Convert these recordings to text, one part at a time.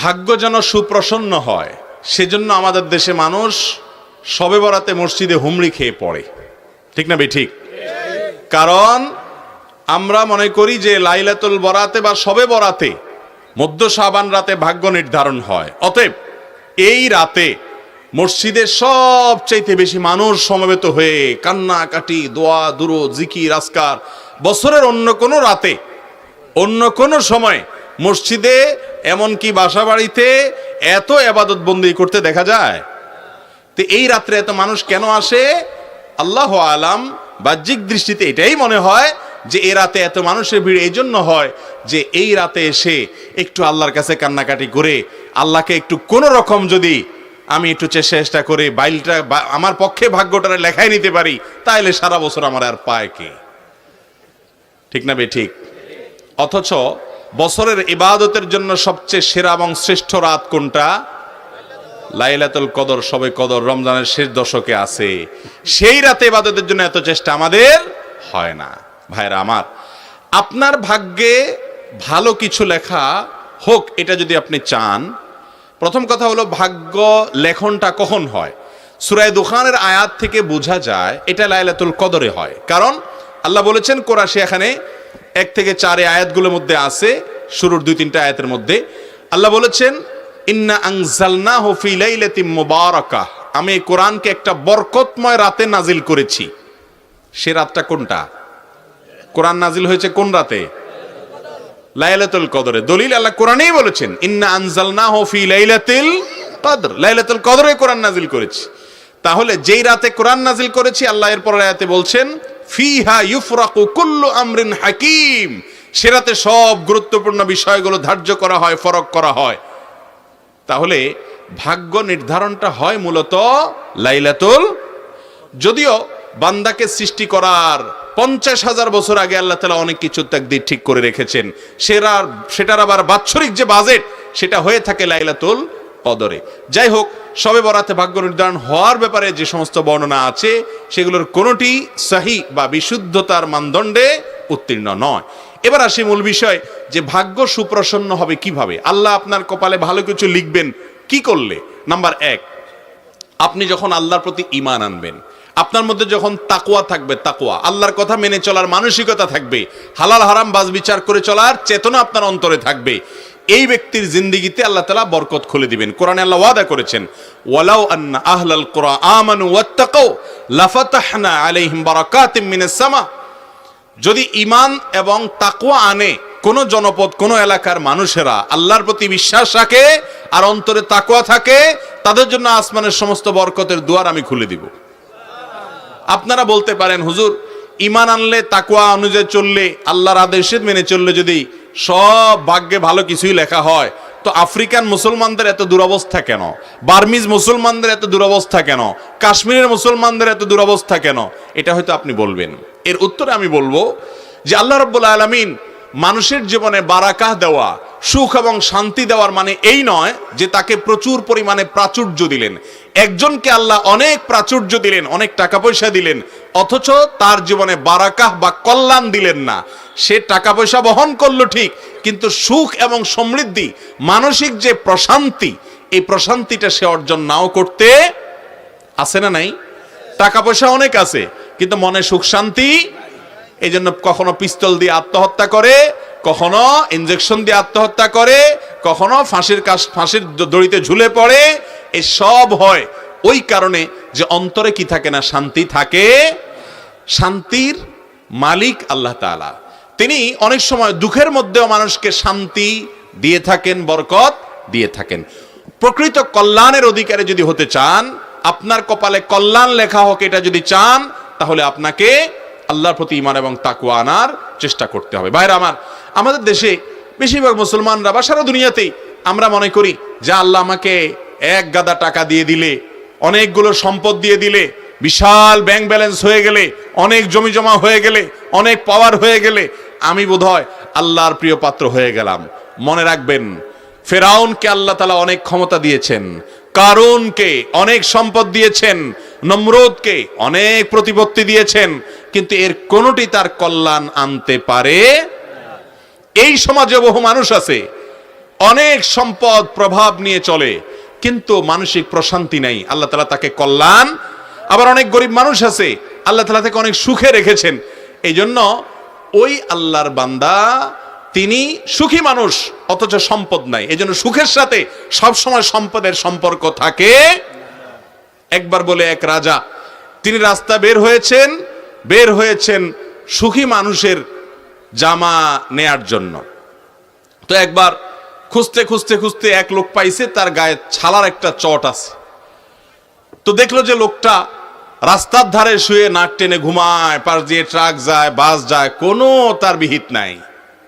ভাগ্য যেন সুপ্রসন্ন হয়, সেজন্য আমাদের দেশে মানুষ সবে বরাতে মসজিদে হুমড়ি খেয়ে পড়ে। ঠিক না বে ঠিক? কারণ আমরা মনে করি যে লাইলাতুল বরাতে বা সবে বরাতে মধ্য সাবান রাতে ভাগ্য নির্ধারণ হয়। অতএব এই রাতে মসজিদে সবচাইতে বেশি মানুষ সমবেত হয়ে কান্নাকাটি, দোয়া দুরো জিকি রাস্কার বছরের অন্য কোনো রাতে, অন্য কোনো সময় মসজিদে এমনকি বাসা বাড়িতে এত আবাদত বন্দি করতে দেখা যায়। তো এই রাত্রে এত মানুষ কেন আসে? আল্লাহ আলাম বাহ্যিক দৃষ্টিতে এটাই মনে হয় যে এই রাতে এত মানুষের ভিড় এই জন্য হয় যে এই রাতে এসে একটু আল্লাহর কাছে কান্নাকাটি করে, আল্লাহকে একটু কোনো রকম যদি আমি একটু চেষ্টা করে বাইলটা আমার পক্ষে ভাগ্যটারে লেখাই নিতে পারি তাহলে সারা বছর আমার আর পায় কে? ঠিক না বে ঠিক? অথচ বছরের ইবাদতের জন্য সবচেয়ে সেরা এবং শ্রেষ্ঠ রাত কোনটা? লাইলাতুল কদর, সবে কদর, রমজানের শেষ দশকে আছে। সেই রাতে ইবাদতের জন্য এত চেষ্টা আমাদের হয় না। ভাইরা আমার, আপনার ভাগ্যে ভালো কিছু লেখা হোক, এটা যদি আপনি চান, প্রথম কথা হলো ভাগ্য লেখনটা কখন হয়? সুরায় দুখানের আয়াত থেকে বোঝা যায়, এটা লাইলাতুল কদরে হয়। কারণ আল্লাহ বলেছেন, কোরআশি এখানে এক থেকে চারে আয়াতগুলোর মধ্যে আছে, শুরুর দুই তিনটা আয়াতের মধ্যে। আল্লাহ বলেছেন, ইন্না আংজালনা হফি লাইলাতিম মুবারাকা। আমি এই কোরআনকে একটা বরকতময় রাতে নাজিল করেছি। সে রাতটা কোনটা? কোরআন নাজিল হয়েছে কোন রাতে? লাইলাতুল কদরে। দলিল আল্লাহ কোরআনেই বলেছেন, ইন্না আনজালনাহু ফি লাইলাতিল কদর। লাইলাতুল কদরে কোরআন নাজিল করেছি। তাহলে যেই রাতে কোরআন নাজিল করেছি, আল্লাহ এর পরের আয়াতে বলছেন ফিহা ইউফরাকু কুল্লু আমরিন হাকিম। সে রাতে সব গুরুত্বপূর্ণ বিষয়গুলো ধার্য করা হয়, ফরক করা হয়। তাহলে ভাগ্য নির্ধারণটা হয় মূলত লাইলাতুল, যদিও বান্দাকে সৃষ্টি করার পঞ্চাশ হাজার বছর আগে আল্লাহ তালা অনেক কিছু তাকদির ঠিক করে রেখেছেন। সেটার সেটার আবার বাৎসরিক যে বাজেট, সেটা হয়ে থাকে লাইলাতুল কদরে। যাই হোক সবে বরাতে ভাগ্য নির্ধারণ হওয়ার ব্যাপারে যে সমস্ত বর্ণনা আছে, সেগুলোর কোনোটি সাহি বা বিশুদ্ধতার মানদণ্ডে উত্তীর্ণ নয়। এবার আসি মূল বিষয়, যে ভাগ্য সুপ্রসন্ন হবে কীভাবে? আল্লাহ আপনার কপালে ভালো কিছু লিখবেন, কি করলে? নাম্বার এক, আপনি যখন আল্লাহর প্রতি ইমান আনবেন, আপনার মধ্যে যখন তাকুয়া থাকবে তাকুয়া আল্লাহর কথা মেনে চলার মানসিকতা থাকবে, হালাল হারাম বাজ বিচার করে চলার চেতনা আপনার অন্তরে থাকবে এই ব্যক্তির জিন্দিগিতে আল্লাহ তালা বরকত খুলে দিবেন। কোরআনে আল্লাহ ওয়াদা করেছেন, ওয়ালাউ আন্না আহলাল কুরআন আমানু ওয়াত্তাকাউ, লাফাতাহনা আলাইহিম বারাকাতিম মিনাস সামা। যদি ইমান এবং তাকুয়া আনে কোন জনপদ, কোন এলাকার মানুষেরা, আল্লাহর প্রতি বিশ্বাস রাখে আর অন্তরে তাকুয়া থাকে, তাদের জন্য আসমানের সমস্ত বরকতের দুয়ার আমি খুলে দিব। আপনারা বলতে পারেন, হুজুর ইমান আনলে তাকুয়া অনুযায়ী চললে, আল্লাহর আদেশে মেনে চললে যদি সব ভাগ্যে ভালো কিছুই লেখা হয়। তো আফ্রিকান মুসলমানদের এত দুরবস্থা কেন? বার্মিজ মুসলমানদের এত দুরবস্থা কেন? কাশ্মীরের মুসলমানদের এত দুরবস্থা কেন? এটা হয়তো আপনি বলবেন। এর উত্তরে আমি বলব যে আল্লাহ রব্বুল আলমিন মানুষের জীবনে বারাকাহ দেওয়া, সুখ এবং শান্তি দেওয়ার মানে এই নয় যে তাকে প্রচুর পরিমাণে প্রাচুর্য দিলেন। একজনকে আল্লাহ অনেক প্রাচুর্য দিলেন, অনেক টাকা পয়সা দিলেন, অথচ তার জীবনে বারাকাহ বা কল্যাণ দিলেন না। সে টাকা পয়সা বহন করল ঠিক, কিন্তু সুখ এবং সমৃদ্ধি, মানসিক যে প্রশান্তি, এই প্রশান্তিটা সে অর্জন নাও করতে আছে না নাই? টাকা পয়সা অনেক আছে, কিন্তু মনে সুখ শান্তি? এই জন্য কখনো পিস্তল দিয়ে আত্মহত্যা করে, কখনো ইনজেকশন দিয়ে আত্মহত্যা করে, কখনো ফাঁসির কাজ, ফাঁসির দড়িতে ঝুলে পড়ে এই সব হয়। ওই কারণে যে অন্তরে কি থাকে না, শান্তি থাকে। শান্তির মালিক আল্লাহ তাআলা। তিনি অনেক সময় দুঃখের মধ্যেও মানুষকে শান্তি দিয়ে থাকেন, বরকত দিয়ে থাকেন। প্রকৃত কল্যাণের অধিকারে যদি হতে চান, আপনার কপালে কল্যাণ লেখা হোক, এটা যদি চান, তাহলে আপনাকে আল্লাহর প্রতি ইমান এবং তাকুয়া আনার চেষ্টা করতে হবে। ভাইরা আমার, আমাদের দেশে বেশিরভাগ মুসলমানরা বা সারা দুনিয়াতেই আমরা মনে করি যে আল্লাহ আমাকে এক গাদা টাকা দিয়ে দিলে, অনেকগুলো সম্পদ দিয়ে দিলে, বিশাল ব্যাংক ব্যালেন্স হয়ে গেলে, অনেক জমি জমা হয়ে গেলে, অনেক পাওয়ার হয়ে গেলে, আমি বোধহয় আল্লাহর প্রিয় পাত্র হয়ে গেলাম। মনে রাখবেন, ফেরাউনকে আল্লাহ তালা অনেক ক্ষমতা দিয়েছেন, কারুনকে অনেক সম্পদ দিয়েছেন, নমরুদকে অনেক প্রতিপত্তি দিয়েছেন, কিন্তু এর কোনোটি তার কল্যাণ আনতে পারে? এই সমাজে বহু মানুষ আছে, অনেক সম্পদ প্রভাব নিয়ে চলে কিন্তু মানসিক প্রশান্তি নাই। আল্লাহ তালা তাকে কল্যাণ। আবার অনেক গরিব মানুষ আছে, আল্লাহ তালা তাকে অনেক সুখে রেখেছেন। এই জন্য ওই আল্লাহর বান্দা, তিনি সুখী মানুষ, অথচ সম্পদ নাই। এই জন্য সুখের সাথে সবসময় সম্পদের সম্পর্ক থাকে। একবার বলে এক রাজা, তিনি রাস্তা বের হয়েছেন বের হয়েছেন সুখী মানুষের জামা নেয়ার জন্য। তো একবার খুঁজতে খুঁজতে খুঁজতে এক লোক পাইছে, তার গায়ে ছালার একটা চট আছে। তো দেখল যে লোকটা রাস্তার ধারে শুয়ে নাক টেনে ঘুমায়, পাশ দিয়ে ট্রাক যায়, বাস যায়, কোনো তার বিহিত নাই।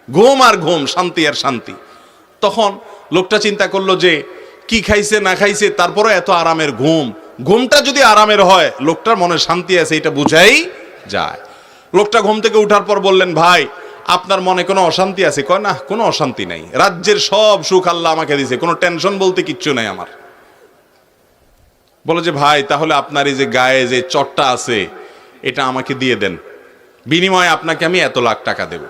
ঘুম আর ঘুম, শান্তি আর শান্তি। তখন লোকটা চিন্তা করল যে কি খাইছে, না খাইছে তারপরে এত আরামের ঘুম। ঘুমটা যদি আরামের হয়, লোকটার মনে শান্তি আছে, এটা বুঝাই যায়। লোকটা ঘুম থেকে উঠার পর বললেন, ভাই আপনার মনে কোনো অশান্তি আছে? কয়, না, কোনো অশান্তি নাই। রাজ্যের সব সুখ আল্লাহ আমাকে দিছে কোনো টেনশন বলতে কিচ্ছু নাই আমার। বলে যে, ভাই, তাহলে আপনার এই যে গায়ে যে চটটা আছে, এটা আমাকে দিয়ে দেন। বিনিময়ে আপনাকে আমি এত লাখ টাকা দেব।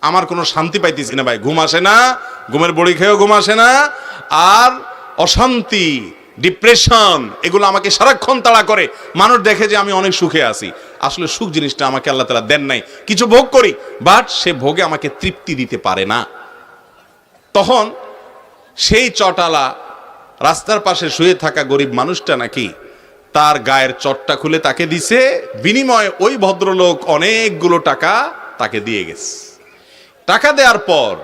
আমার কোনো শান্তি পাইতেছি না, ভাই। ঘুম আসে না, ঘুমের বড়ি খেয়েও ঘুম আসে না। আর অশান্তি ডিপ্রেশন এগুলো আমাকে সারাক্ষণ তাড়া করে। মানুষ দেখে যে আমি অনেক সুখে আছি। আসলে সুখ জিনিসটা আমাকে আল্লাহ তালা দেন নাই। কিছু ভোগ করি বাট সে ভোগে আমাকে তৃপ্তি দিতে পারে না। তখন সেই চটালা রাস্তার পাশে শুয়ে থাকা গরিব মানুষটা নাকি তার গায়ের চটটা খুলে তাকে দিছে। বিনিময়ে ওই ভদ্রলোক অনেকগুলো টাকা তাকে দিয়ে গেছে। টাকা দেওয়ার পর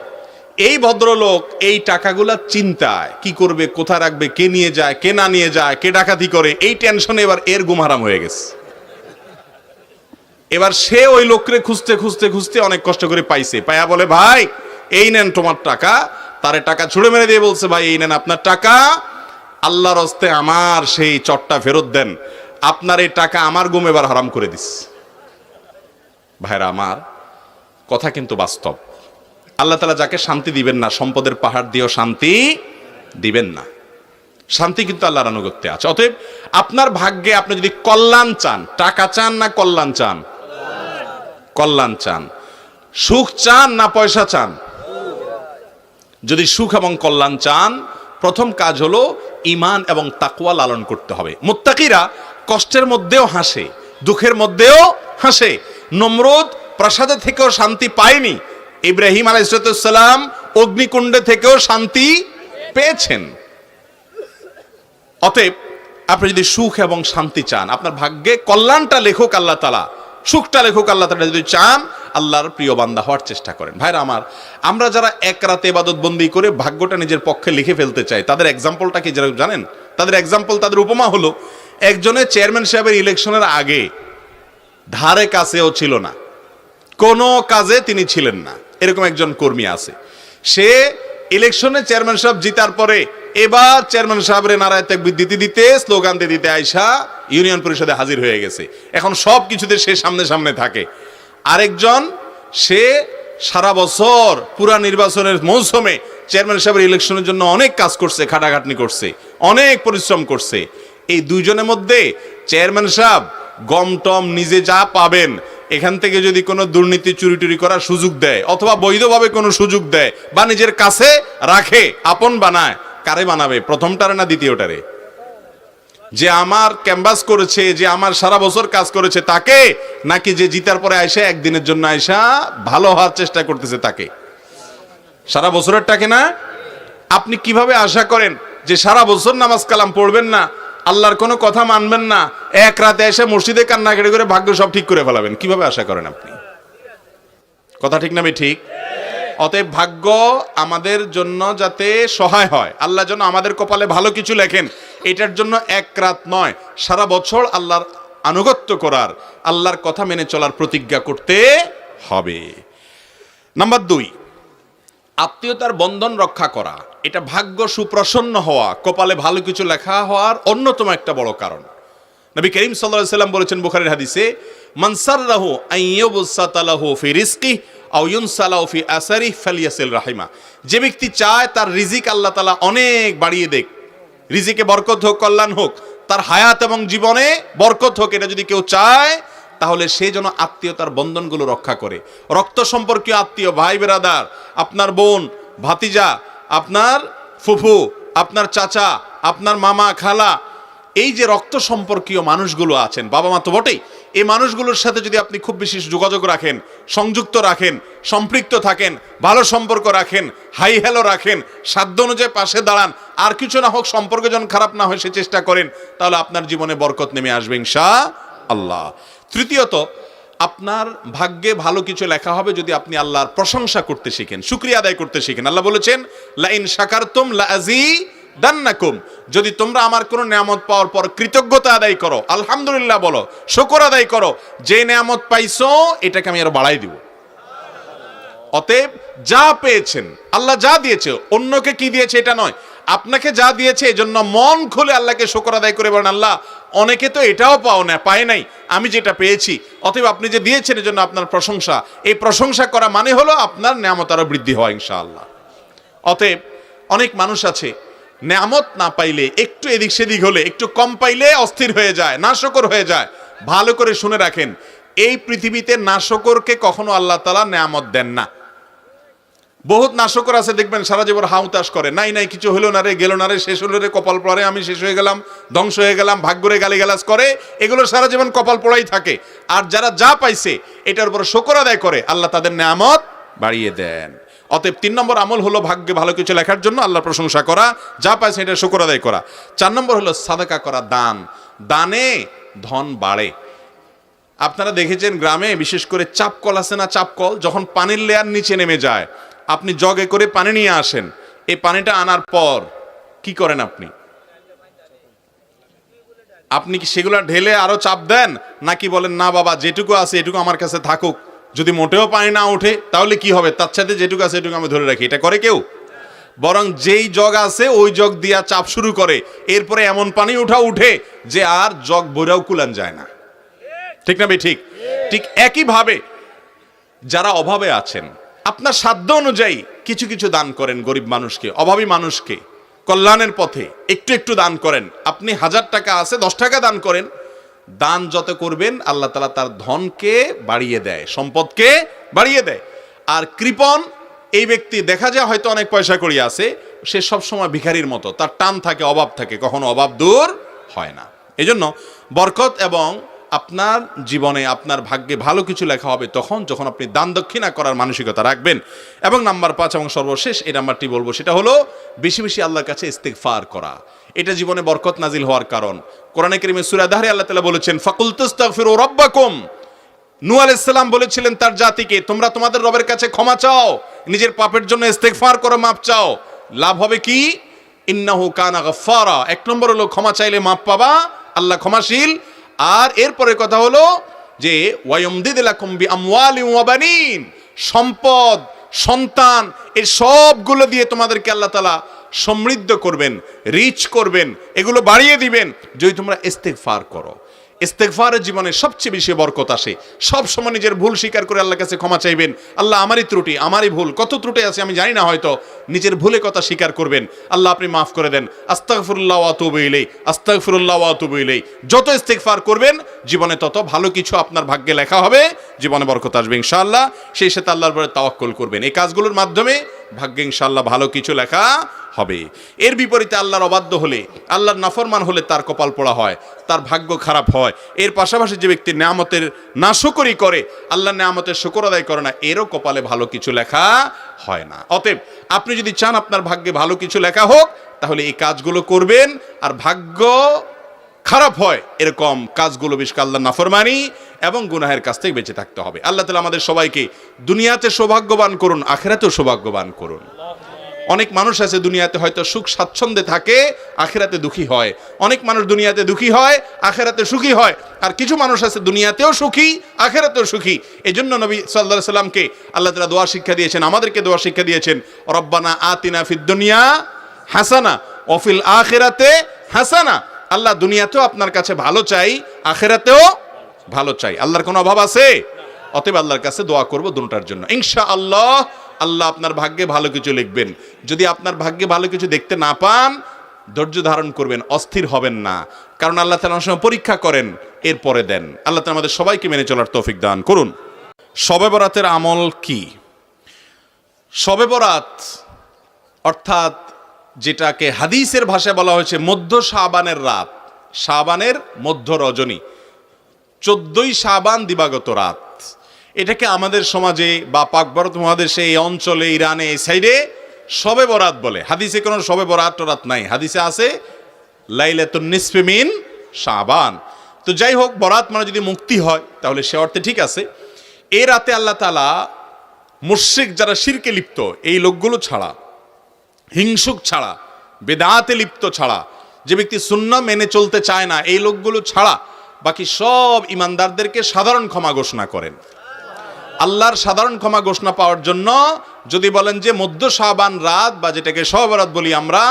এই ভদ্রলোক এই টাকাগুলা চিন্তায়, কি করবে, কোথায় রাখবে, কে নিয়ে যায়, কে না নিয়ে যায়, কে ডাকাতি করে, এই টেনশনে এবার এর গুমহারাম হয়ে গেছে। এবার সে ওই লোকরে খুঁজতে খুঁজতে খুঁজতে অনেক কষ্ট করে পাইছে। পায়া বলে, ভাই, এই নেন তোমার টাকা। তারে টাকা ছুড়ে মেরে দিয়ে বলছে, ভাই, এই নেন আপনার টাকা। আল্লাহর হস্তে আমার সেই চটটা ফেরত দেন। আপনার এই টাকা আমার গুম এবার হারাম করে দিস। ভাইরা, আমার কথা কিন্তু বাস্তব। আল্লাহ তালা যাকে শান্তি দিবেন না, সম্পদের পাহাড় দিয়েও শান্তি দিবেন না। শান্তি কিন্তু আল্লাহর আনুগত্যে আছে। অতএব আপনার ভাগ্যে আপনি যদি কল্যাণ চান, টাকা চান না কল্যাণ চান? কল্যাণ চান। সুখ চান না পয়সা চান? যদি সুখ এবং কল্যাণ চান, প্রথম কাজ হলো ইমান এবং তাকুয়া লালন করতে হবে। মুত্তাকিরা কষ্টের মধ্যেও হাসে, দুঃখের মধ্যেও হাসে, নমরুদ প্রাসাদে থেকেও শান্তি পায়নি ইব্রাহিম আলাইসালাম অগ্নিকুণ্ডে থেকেও শান্তি পেয়েছেন। অতএব আপনি যদি সুখ এবং শান্তি চান, আপনার ভাগ্যে কল্যাণটা লেখক আল্লাহ তালা সুখটা লেখক আল্লাহ তালা যদি চান, আল্লাহর প্রিয় বান্দা হওয়ার চেষ্টা করেন। ভাইরা আমার, আমরা যারা এক রাতে এবাদত বন্দি করে ভাগ্যটা নিজের পক্ষে লিখে ফেলতে চাই, তাদের এক্সাম্পলটা কি যারা জানেন? তাদের এক্সাম্পল তাদের উপমা হলো, একজনের চেয়ারম্যান সাহেবের ইলেকশনের আগে ধারে কাছেও ছিল না, কোনো কাজে তিনি ছিলেন না। এরকম একজন কর্মী আছে। সে ইলেকশনে চেয়ারম্যান সাহেব জিতার পরে এবার চেয়ারম্যান সাহেবের নারায় তেকবির দিতে দিতে স্লোগান দিতে দিতে আইসা ইউনিয়ন পরিষদে হাজির হয়ে গেছে। এখন সব কিছুতে সে সামনে সামনে থাকে। আরেকজন, সে সারা বছর পুরা নির্বাচনের মৌসুমে চেয়ারম্যান সাহেবের ইলেকশনের জন্য অনেক কাজ করছে, খাটাখাটনি করছে, অনেক পরিশ্রম করছে। এই দুইজনের মধ্যে চেয়ারম্যান সাহেব গম টম নিজে যা পাবেন এখান থেকে যদি কোনো দুর্নীতি চুরি টুরি করার সুযোগ দেয়, অথবা বৈধভাবে কোনো সুযোগ দেয়, বা নিজের কাছে রাখে, আপন বানায়, কারে বানাবে? প্রথমটারে না দ্বিতীয়টারে? যে আমার ক্যাম্বাস করেছে, যে আমার সারা বছর কাজ করেছে তাকে, নাকি যে জিতার পরে আয়সা একদিনের জন্য আয়সা ভালো হওয়ার চেষ্টা করতেছে তাকে? সারা বছরের টাকে না? আপনি কীভাবে আশা করেন যে সারা বছর নামাজ কালাম পড়বেন না আল্লাহর কোনো কথা মানবেন না। এক রাতে এসে মসজিদে কান্নাকাটি করে ভাগ্য সব ঠিক করে ফেলাবেন। কীভাবে আশা করেন আপনি? কথা ঠিক না ঠিক অতএব ভাগ্য আমাদের জন্য যাতে সহায় হয়। আল্লাহ যেন আমাদের কপালে ভালো কিছু লেখেন। এটার জন্য এক রাত নয়, সারা বছর আল্লাহর আনুগত্য করার, আল্লাহর কথা মেনে চলার প্রতিজ্ঞা করতে হবে। নাম্বার দুই, আত্মীয়তার বন্ধন রক্ষা করা। এটা ভাগ্য সুপ্রসন্ন হওয়া, কপালে ভালো কিছু লেখা হওয়ার অন্যতম একটা বড় কারণ। নবী করিম সাল্লাল্লাহু সাল্লাম বলেছেন বুখারীর হাদিসে মানসাররাহু আইয়ুবসাতালাহু ফি রিজকি আও ইউনসালাহু ফি আসারি ফালিয়াসিল রাহিমা। যে ব্যক্তি চায় তার রিজিক আল্লাহ তাআলা অনেক বাড়িয়ে দেখ রিজিকে বরকত হোক, কল্যাণ হোক, তার হায়াত এবং জীবনে বরকত হোক, এটা যদি কেউ চায়, তাহলে সে যেন আত্মীয়তার বন্ধনগুলো রক্ষা করে। রক্ত সম্পর্কীয় আত্মীয় ভাই বেরাদার আপনার বোন, ভাতিজা আপনার ফুফু, আপনার চাচা, আপনার মামা, খালা, এই যে রক্ত সম্পর্কীয় মানুষগুলো আছেন, বাবা মা তো বটেই, এই মানুষগুলোর সাথে যদি আপনি খুব বেশি যোগাযোগ রাখেন, সংযুক্ত রাখেন, সম্পৃক্ত থাকেন, ভালো সম্পর্ক রাখেন, হাই হ্যালো রাখেন, সাধ্য অনুযায়ী পাশে দাঁড়ান, আর কিছু না হোক সম্পর্ক যেন খারাপ না হয় সে চেষ্টা করেন, তাহলে আপনার জীবনে বরকত নেমে আসবে ইনশা আল্লাহ তৃতীয়ত আপনার ভাগ্যে ভালো কিছু লেখা হবে যদি আপনি আল্লাহর প্রশংসা করতে শিখেন, শুক্রিয়া আদায় করতে শিখেন। আল্লাহ বলেছেন, লাইন শাকারতুম লাজি দান্নাকুম যদি তোমরা আমার কোনো নিয়ামত পাওয়ার পর কৃতজ্ঞতা আদায় করো, আলহামদুলিল্লাহ বলো, শুকর আদায় করো, যে নিয়ামত পাইছো, এটাকে আমি আরও বাড়াই দিব। অতএব যা পেয়েছেন, আল্লাহ যা দিয়েছে, অন্যকে কি দিয়েছে এটা নয় আপনাকে যা দিয়েছে, এজন্য মন খুলে আল্লাহকে শকর আদায় করে বলেন, আল্লাহ, অনেকে তো এটাও পাও না, পায় নাই। আমি যেটা পেয়েছি, অতএব আপনি যে দিয়েছেন, এজন্য আপনার প্রশংসা। এই প্রশংসা করা মানে হলো আপনার নিয়ামত আরও বৃদ্ধি হয় ইনশাআল্লাহ। অতএব অনেক মানুষ আছে, নেয়ামত না পাইলে, একটু এদিক সেদিক হলে, একটু কম পাইলে অস্থির হয়ে যায়, নাশকর হয়ে যায়। ভালো করে শুনে রাখেন, এই পৃথিবীতে নাশকরকে কখনো আল্লাহ তালা নেয়ামত দেন না। বহুত নাশকর আছে, দেখবেন সারা জীবন হাউতাস করে। নাই নাই, কিছু হলো না রে, গেল না রে, শেষ হলো রে, কপাল পড়ে, আমি শেষ হয়ে গেলাম, ধ্বংস হয়ে গেলাম, ভাগ্যরে গালিগালাজ করে, এগুলো সারা জীবন কপাল পড়াই থাকে। আর যারা যা পাইছে, এটার উপর শকর আদায় করে, আল্লাহ তাদের নেয়ামত বাড়িয়ে দেন। অতএব তিন নম্বর আমল হলো ভাগ্যে ভালো কিছু লেখার জন্য আল্লাহর প্রশংসা করা, যা পাইছে এটা শকর আদায় করা। চার নম্বর হলো সাদাকা করা, দান। দানে ধন বাড়ে। আপনারা দেখেছেন গ্রামে বিশেষ করে চাপকল আছে না, চাপকল, যখন পানির লেয়ার নিচে নেমে যায় আপনি জগে করে পানি নিয়ে আসেন, এই পানিটা আনার পর কি করেন আপনি? আপনি কি সেগুলো ঢেলে আরও চাপ দেন, নাকি বলেন, না বাবা, যেটুকু আছে এটুকু আমার কাছে থাকুক, যদি মোটেও পানি না ওঠে, তাহলে কি হবে? তার সাথে যেটুকু আছে এটুকু আমি ধরে রাখি। এটা করে কেউ? বরং যেই জগ আছে, ওই জগ দিয়া চাপ শুরু করে, এরপরে এমন পানি উঠা উঠে, যে আর জগ বইরাও কুলান যায় না। ঠিক না ভাই? ঠিক? ঠিক একইভাবে যারা অভাবে আছেন আপনার সাধ্য অনুযায়ী কিছু কিছু দান করেন গরিব মানুষকে, অভাবী মানুষকে। কল্যাণের পথে একটু একটু দান করেন। আপনি হাজার টাকা আছে, দশ টাকা দান করেন। দান যত করবেন, আল্লাহ তালা তার ধনকে বাড়িয়ে দেয়, সম্পদকে বাড়িয়ে দেয়। আর কৃপণ এই ব্যক্তি দেখা যায় হয়তো অনেক পয়সা করি আছে, সে সবসময় ভিখারির মতো। তার টান থাকে, অভাব থাকে, কখনো অভাব দূর হয় না। এজন্য বরকত এবং আপনার জীবনে আপনার ভাগ্যে ভালো কিছু লেখা হবে তখন যখন আপনি দান দক্ষিণা করার মানসিকতা রাখবেন। এবং নাম্বার পাঁচ এবং সর্বশেষ এই নাম্বারটি বলব, সেটা হলো বেশি বেশি আল্লাহর কাছে ইস্তেকফার করা। এটা জীবনে বরকত নাজিল হওয়ার কারণ। কোরআনে কেরিমে সুরাদাহারে আল্লাহ তালা বলেছেন, ফাকুল তুস্তাগফিরু রাব্বাকুম। নূ আলাইসাল্লাম বলেছিলেন তার জাতিকে, তোমরা তোমাদের রবের কাছে ক্ষমা চাও, নিজের পাপের জন্য ইস্তেগফার করো মাপ চাও। লাভ হবে কি? ইন্নাহু কানা গাফফারা। এক নম্বর হলো ক্ষমা চাইলে মাপ পাবা, আল্লাহ ক্ষমাশীল। আর এরপরে কথা হলো যে ওয়ায়ুমদিদিলাকুম বি আমওয়ালি ওয়া বানিন সম্পদ, সন্তান এই সবগুলো দিয়ে তোমাদেরকে আল্লাহ তালা সমৃদ্ধ করবেন রিচ করবেন, এগুলো বাড়িয়ে দিবেন। যদি তোমরা ইস্তেগফার করো ইস্তেগফারের জীবনে সবচেয়ে বেশি বরকত আসে। সব সময় নিজের ভুল স্বীকার করে আল্লাহর কাছে ক্ষমা চাইবেন। আল্লাহ আমারই ত্রুটি, আমারই ভুল। কত ত্রুটি আছে আমি জানি না হয়তো। নিজের ভুলে কথা স্বীকার করবেন। আল্লাহ আপনি মাফ করে দেন। আস্তাগফিরুল্লাহ আতুবু ইলাই আস্তাগফিরুল্লাহ আতুবু ইলাই যত ইস্তেগফার করবেন, জীবনে তত ভালো কিছু আপনার ভাগ্যে লেখা হবে। জীবনে বরকত আসবে ইনশাআল্লাহ। সেই সাথে আল্লাহর পরে তাওয়াক্কুল করবেন। এই কাজগুলোর মাধ্যমে ভাগ্যে ইনশাল্লাহ ভালো কিছু লেখা হবে। এর বিপরীতে আল্লাহর অবাধ্য হলে, আল্লাহর নাফরমান হলে তার কপাল পোড়া হয়, তার ভাগ্য খারাপ হয়। এর পাশাপাশি যে ব্যক্তি নেয়ামতের নাশকরি করে আল্লাহর নেয়ামতের শুকর আদায় করে না, এরও কপালে ভালো কিছু লেখা হয় না। অতএব আপনি যদি চান আপনার ভাগ্যে ভালো কিছু লেখা হোক, তাহলে এই কাজগুলো করবেন। আর ভাগ্য খারাপ হয়, এরকম কাজগুলো বেশ আল্লাহ নাফরমানি এবং গুনাহের কাছ থেকে বেঁচে থাকতে হবে। আল্লাহ তালা আমাদের সবাইকে দুনিয়াতে সৌভাগ্যবান করুন, আখেরাতেও সৌভাগ্যবান করুন। অনেক মানুষ আছে দুনিয়াতে হয়তো সুখ স্বাচ্ছন্দ্যে থাকে, আখেরাতে দুঃখী হয়। অনেক মানুষ দুনিয়াতে দুঃখী হয়, আখেরাতে সুখী হয়। আর কিছু মানুষ আছে দুনিয়াতেও সুখী, আখেরাতেও সুখী। এই জন্য নবী সাল্লাহ সাল্লামকে আল্লাহ তালা দোয়া শিক্ষা দিয়েছেন, আমাদেরকে দোয়া শিক্ষা দিয়েছেন, রব্বানা আতিনা দুনিয়া হাসানা অফিল আখেরাতে হাসানা। আল্লাহ দুনিয়াতেও আপনার কাছে ভালো চাই, আখেরাতেও ভালো চাই। আল্লাহর কোনো অভাব আছে? অতএব আল্লাহর কাছে দোয়া করব দুটার জন্য। ইনশা আল্লাহ আল্লাহ আপনার ভাগ্যে ভালো কিছু লিখবেন। যদি আপনার ভাগ্যে ভালো কিছু দেখতে না পান, ধৈর্য ধারণ করবেন, অস্থির হবেন না। কারণ আল্লাহ তালা সময় পরীক্ষা করেন, এরপরে দেন। আল্লাহ তালা আমাদের সবাইকে মেনে চলার তৌফিক দান করুন। শবে বরাতের আমল কি? শবে বরাত অর্থাৎ যেটাকে হাদিসের ভাষায় বলা হয়েছে মধ্য শাবানের রাত। শাবানের মধ্য রজনী। চোদ্দই সাবান দিবাগত রাত। এটাকে আমাদের সমাজে বা পাক ভারত মহাদেশে এই অঞ্চলে, ইরানে, এই সাইডে সবে বরাত বলে। হাদিসে কোনো সবে বরাত টরাত নাই। হাদিসে আছে, লাইলাতুন নিসফে মিন শাবান। তো যাই হোক, বরাত মানে যদি মুক্তি হয়, তাহলে সে অর্থে ঠিক আছে। এ রাতে আল্লাহ তালা মুশ্রিক যারা শিরকে লিপ্ত, এই লোকগুলো ছাড়া, হিংসুক ছাড়া, বেদাতে লিপ্ত ছাড়া, যে ব্যক্তি শূন্য মেনে চলতে চায় না, এই লোকগুলো ছাড়া বাকি সব ইমানদারদেরকে সাধারণ ক্ষমা ঘোষণা করেন। আল্লাহর সাধারণ ক্ষমা ঘোষণা পাওয়ার জন্য যদি বলেন যে মধ্য শাহবান রাত, বা যেটাকে সহবরাত বলি আমরা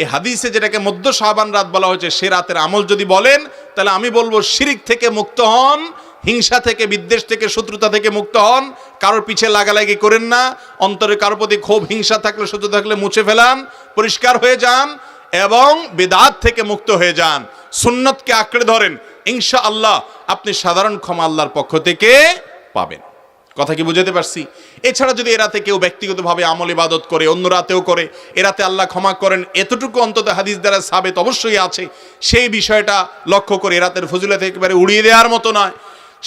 এই হাদিসে যেটাকে মধ্য শাহবান রাত বলা হয়েছে, সে রাতের আমল যদি বলেন, তাহলে আমি বলব শিরিক থেকে মুক্ত হন, হিংসা থেকে, বিদ্বেষ থেকে, শত্রুতা থেকে মুক্ত হন, কারোর পিছে লাগালাগি করেন না, অন্তরে কারোর প্রতি ক্ষোভ, হিংসা থাকলে শত্রু থাকলে মুছে ফেলান, পরিষ্কার হয়ে যান, এবং বেদাত থেকে মুক্ত হয়ে যান। সুন্নতকে আঁকড়ে ধরেন ইনশা আল্লাহ আপনি সাধারণ ক্ষমা আল্লাহর পক্ষ থেকে পাবেন। কথা কি বুঝাতে পারছি? এছাড়া যদি এরাতে কেউ ব্যক্তিগতভাবে আমল ইবাদত করে, অন্য রাতেও করে এরাতে আল্লাহ ক্ষমা করেন, এতটুকু অন্তত হাদিস দ্বারা সাবেত অবশ্যই আছে। সেই বিষয়টা লক্ষ্য করে এরাতের ফজিলাতে একেবারে উড়িয়ে দেওয়ার মতো নয়।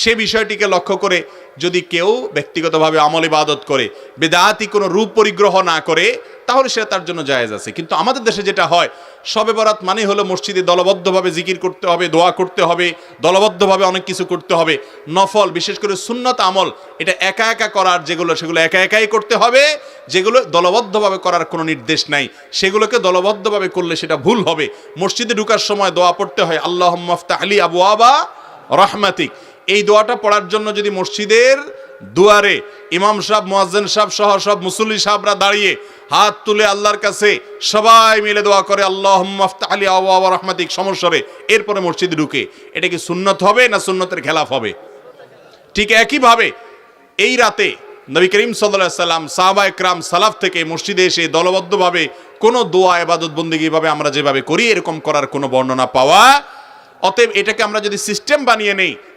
সে বিষয়টিকে লক্ষ্য করে যদি কেউ ব্যক্তিগতভাবে আমল ইবাদত করে বেদাতি কোনো রূপ পরিগ্রহ না করে, তাহলে সেটা তার জন্য জায়েজ আছে। কিন্তু আমাদের দেশে যেটা হয়, সবে বরাত মানে হলো মসজিদে দলবদ্ধভাবে জিকির করতে হবে, দোয়া করতে হবে, দলবদ্ধভাবে অনেক কিছু করতে হবে। নফল, বিশেষ করে সুন্নত আমল, এটা একা একা করার যেগুলো, সেগুলো একা একাই করতে হবে, যেগুলো দলবদ্ধভাবে করার কোনো নির্দেশ নাই। সেগুলোকে দলবদ্ধভাবে করলে সেটা ভুল হবে। মসজিদে ঢুকার সময় দোয়া পড়তে হয় আল্লাহ মফতা আলী আবু আবা রহমাতিক। এই দোয়াটা পড়ার জন্য যদি মসজিদের দুয়ারে ইমাম সাহেব, মোয়াজ্জেন সাহেব সহ সব মুসল্লি সাহেবরা দাঁড়িয়ে হাত তুলে আল্লাহর কাছে সবাই মিলে দোয়া করে আল্লাহ আলী আবু রহমাতিক সমস্যরে। এরপরে মসজিদে ঢুকে। এটা কি সুন্নত হবে না সুন্নতের খেলাফ হবে? ঠিক একইভাবে এই রাতে নবী করিম সাল্লাহ সাল্লাম, সাহাবা একরাম সালাফ থেকে মসজিদে এসে দলবদ্ধভাবে কোনো দোয়া এবাদত বন্দিগিভাবে আমরা যেভাবে করি, এরকম করার কোনো বর্ণনা পাওয়া। অতএব এটাকে আমরা যদি সিস্টেম বানিয়ে নেই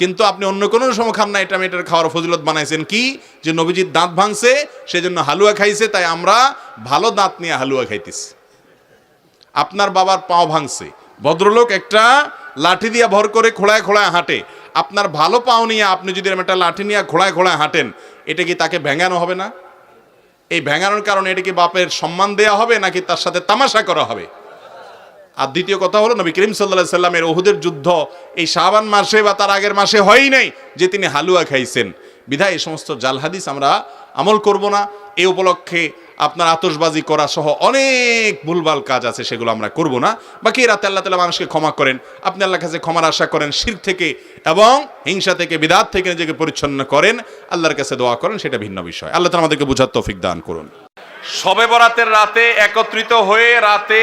কিন্তু আপনি অন্য কোনো সময় খান না, এটা আমি এটার খাওয়ার ফজিলত বানাইছেন কি? যে নবীজির দাঁত ভাঙছে, সেজন্য হালুয়া খাইছে, তাই আমরা ভালো দাঁত নিয়ে হালুয়া খাইতেছি। আপনার বাবার পাও ভাঙছে। ভদ্রলোক একটা লাঠি দিয়ে ভর করে খোলায় খোলায় হাঁটে। আপনার ভালো পাও নিয়ে আপনি যদি একটা লাঠি নিয়ে খোলায় খোলায় হাঁটেন, এটা কি তাকে ভেঙানো হবে না? এই ভেঙানোর কারণে এটা কি বাপের সম্মান দেয়া হবে, নাকি তার সাথে তামাশা করা হবে? আর দ্বিতীয় কথা হলো নবী করিম সাল্লাহ সাল্লামের ওহুদের যুদ্ধ এই শাবান মাসে বা তার আগের মাসে হয়ই নাই যে তিনি হালুয়া খাইছেন। বিধায় এই সমস্ত জালহাদিস আমরা আমল করব না। এই উপলক্ষে আপনার আতসবাজি করা সহ অনেক ভুলভাল কাজ আছে, সেগুলো আমরা করব না। বাকি রাতে আল্লাহ তালা মানুষকে ক্ষমা করেন। আপনি আল্লাহ কাছে ক্ষমার আশা করেন শির থেকে এবং হিংসা থেকে, বিদাত থেকে নিজেকে পরিচ্ছন্ন করেন। আল্লাহর কাছে দোয়া করেন, সেটা ভিন্ন বিষয়। আল্লাহ তালা আমাদেরকে বুঝার তৌফিক দান করুন। সবে বরাতের রাতে একত্রিত হয়ে রাতে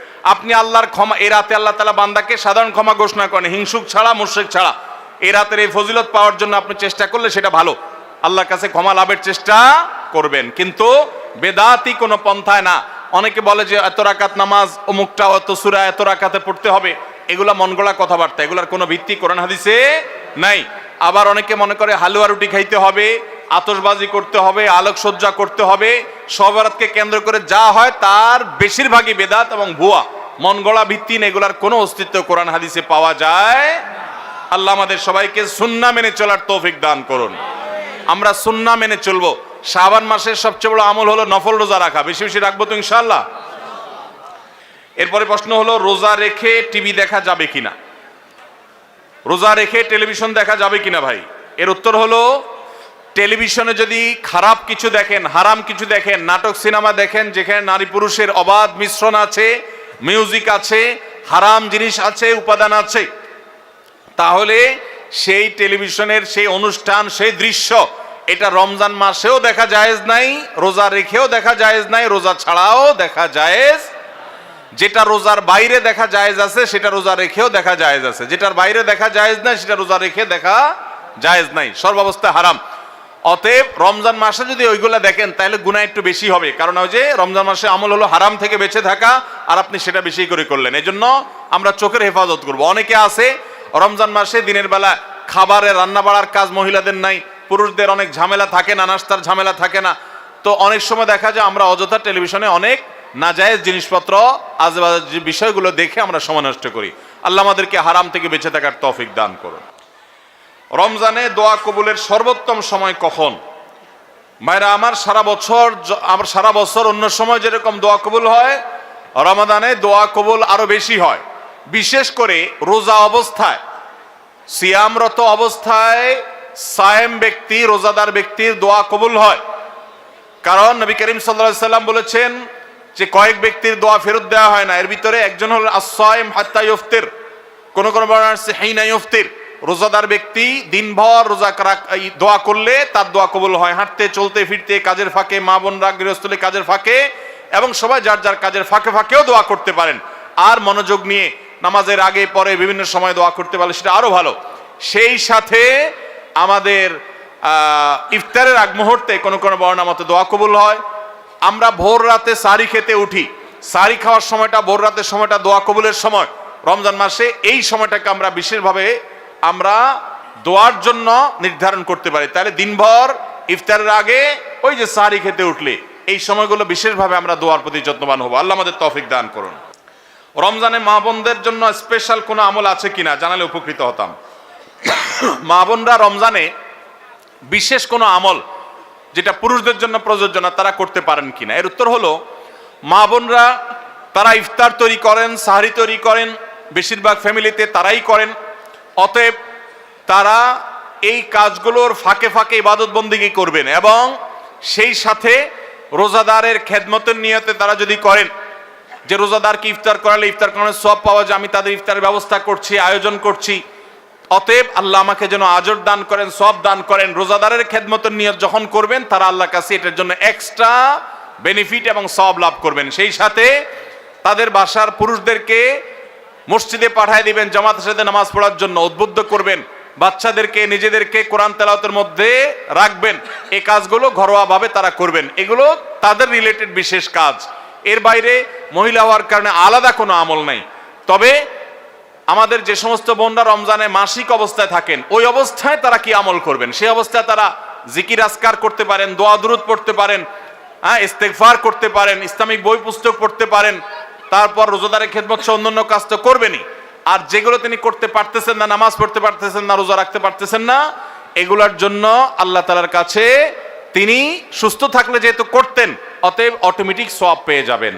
আপনি আল্লাহর ক্ষমা এই রাতে আল্লাহ তালা বান্দাকে সাধারণ ক্ষমা ঘোষণা করেন, হিংসুক ছাড়া মুর্শেক ছাড়া। এই রাতের এই ফজিলত পাওয়ার জন্য আপনি চেষ্টা করলে সেটা ভালো। আল্লাহর কাছে ক্ষমা লাভের চেষ্টা করবেন। কিন্তু বেদাতি কোনো পন্থায় না। অনেকে বলে যে এত রাকাত নামাজ, অমুকটা অত সুরা, এত রাকাতে পড়তে হবে। এগুলা মন গড়া কথাবার্তা। এগুলার কোনো ভিত্তি কোরআন হাদিসে নাই। আবার অনেকে মনে করে হালুয়া রুটি খাইতে হবে। আতশবাজি করতে হবে, আলোকসজ্জা করতে হবে সবরাতকে কেন্দ্র করে যা হয় তার বেশিরভাগই বেদাত এবং ভুয়া। মন গড়া ভিত্তিন এগুলার কোনো অস্তিত্ব কোরআন হাদিসে পাওয়া যায় আল্লাহ আমাদের সবাইকে সুন্না মেনে চলার তৌফিক দান করুন। আমরা সুন্না মেনে চলবো। শাবান মাসের সবচেয়ে বড় আমল হলো নফল রোজা রাখা। বেশি বেশি রাখব তো ইনশাল্লাহ এরপরে প্রশ্ন হলো, রোজা রেখে টিভি দেখা যাবে কিনা? রোজা রেখে টেলিভিশন দেখা যাবে কিনা ভাই? এর উত্তর হলো টেলিভিশনে যদি খারাপ কিছু দেখেন, হারাম কিছু দেখেন, নাটক, সিনেমা দেখেন, যেখানে নারী পুরুষের অবাধ মিশ্রণ আছে, মিউজিক আছে, হারাম জিনিস আছে, উপাদান আছে, তাহলে সেই টেলিভিশনের সেই অনুষ্ঠান, সেই দৃশ্য, এটা রমজান মাসেও দেখা জায়েজ নাই, রোজা রেখেও দেখা জায়েজ নাই, রোজা ছাড়াও দেখা জায়েজ, যেটা রোজার বাইরে দেখা জায়েজ আছে, সেটা রোজা রেখেও দেখা জায়েজ আছে, যেটার বাইরে দেখা জায়েজ নাই, সেটা রোজা রেখে দেখা জায়েজ নাই সর্বাবস্থায় হারাম। অতএব রমজান মাসে যদি ওইগুলো দেখেন, তাহলে গুণা একটু বেশি হবে। কারণ ওই যে রমজান মাসে আমল হলো হারাম থেকে বেঁচে থাকা, আর আপনি সেটা বেশি করে করলেন। এই জন্য আমরা চোখের হেফাজত করব। অনেকে আছে, রমজান মাসে দিনের বেলা খাবারের রান্না বাড়ার কাজ মহিলাদের নাই, পুরুষদের অনেক ঝামেলা থাকে না, নাস্তার ঝামেলা থাকে না। তো অনেক সময় দেখা যায় আমরা অযথা টেলিভিশনে অনেক নাজায়েজ জিনিসপত্র, আজেবাজে বিষয়গুলো দেখে আমরা সময় নষ্ট করি। আল্লাহ আমাদেরকে হারাম থেকে বেঁচে থাকার তৌফিক দান করুন। রমজানে দোয়া কবুলের সর্বোত্তম সময় কখন? মায়েরা, আমার সারা বছর আমার সারা বছর অন্য সময় যেরকম দোয়া কবুল হয়, রমাদানে দোয়া কবুল আরও বেশি হয়। বিশেষ করে রোজা অবস্থায়, সিয়ামরত অবস্থায় সায়েম ব্যক্তি, রোজাদার ব্যক্তির দোয়া কবুল হয়। কারণ নবী করিম সাল্লাল্লাহু সাল্লাম বলেছেন যে কয়েক ব্যক্তির দোয়া ফেরত দেওয়া হয় না। এর ভিতরে একজন হল আসাইম হাত্তা ইফতির কোনো কোনো বর্ণনা আছে হাইনা ইফতির রোজাদার ব্যক্তি দিনভর রোজা দোয়া করলে তার দোয়া কবুল হয়। হাঁটতে, চলতে, ফিরতে, কাজের ফাঁকে, মা বোনরা গৃহস্থলে কাজের ফাঁকে এবং সবাই যার যার কাজের ফাঁকে ফাঁকেও দোয়া করতে পারেন। আর মনোযোগ নিয়ে নামাজের আগে, পরে বিভিন্ন সময় দোয়া করতে পারলে সেটা আরও ভালো। সেই সাথে আমাদের ইফতারের আগ মুহূর্তে কোনো কোনো বর্ণনা মতো দোয়া কবুল হয়। আমরা ভোর রাতে সারি খেতে উঠি। সারি খাওয়ার সময়টা, ভোর রাতের সময়টা দোয়া কবুলের সময়। রমজান মাসে এই সময়টাকে আমরা বিশেষভাবে আমরা দোয়ার জন্য নির্ধারণ করতে পারি। তাহলে দিনভর ইফতারের আগে ওই যে সারি খেতে উঠলে, এই সময়গুলো বিশেষভাবে আমরা দোয়ার প্রতি যত্নবান হব। আল্লাহ আমাদের তৌফিক দান করুন। রমজানে মা বোনদের জন্য স্পেশাল কোনো আমল আছে কিনা জানালে উপকৃত হতাম। মা বোনরা রমজানে বিশেষ কোনো আমল যেটা পুরুষদের জন্য প্রযোজ্য না, তারা করতে পারেন কিনা? এর উত্তর হলো, মা বোনরা তারা ইফতার তৈরি করেন, সাহারি তৈরি করেন, বেশিরভাগ ফ্যামিলিতে তারাই করেন। অতএব তারা এই কাজগুলোর ফাঁকে ফাঁকে ইবাদত বন্দিগি করবেন? এবং সেই সাথে রোজাদারের খেদমতের নিয়তে তারা যদি করেন, যে রোজাদারকে ইফতার করালে ইফতার করানোর সব পাওয়া যায়, আমি তাদের ইফতারের ব্যবস্থা করছি, আয়োজন করছি। অতএব আল্লাহ আমাকে যেন আজর দান করেন সব দান করেন, রোজাদারের খেদমতের নিয়ত যখন করবেন, তারা আল্লাহর কাছে এটার জন্য এক্সট্রা বেনিফিট এবং সব লাভ করবেন। সেই সাথে তাদের বাসার পুরুষদেরকে মসজিদে পাঠায় দিবেন, জামাতের সাথে নামাজ পড়ার জন্য উদ্বুদ্ধ করবেন, বাচ্চাদেরকে, নিজেদেরকে কোরআন তেলাওয়াতের মধ্যে রাখবেন এই কাজগুলো ঘরোয়াভাবে তারা করবেন। এগুলো তাদের রিলেটেড বিশেষ কাজ। এর বাইরে মহিলা হওয়ার কারণে আলাদা কোনো আমল নাই। তবে আমাদের যে সমস্ত বোনরা রমজানে মাসিক অবস্থায় থাকেন, ওই অবস্থায় তারা কি আমল করবেন? সেই অবস্থায় তারা জিকির আসকার করতে পারেন, দোয়া, দুরুদ পড়তে পারেন হ্যাঁ ইস্তেকফার করতে পারেন, ইসলামিক বই পুস্তক পড়তে পারেন তারপর রোজাদারের খেদমত সহ অন্যান্য কাজ তো করবেনই আর যেগুলো তিনি করতে পারতেছেন না, নামাজ পড়তে পারতেছেন না, রোজা রাখতে পারতেছেন না, এগুলার জন্য আল্লাহ তালার কাছে তিনি সুস্থ থাকলে যেহেতু করতেন, অতএব অটোমেটিক সব পেয়ে যাবেন।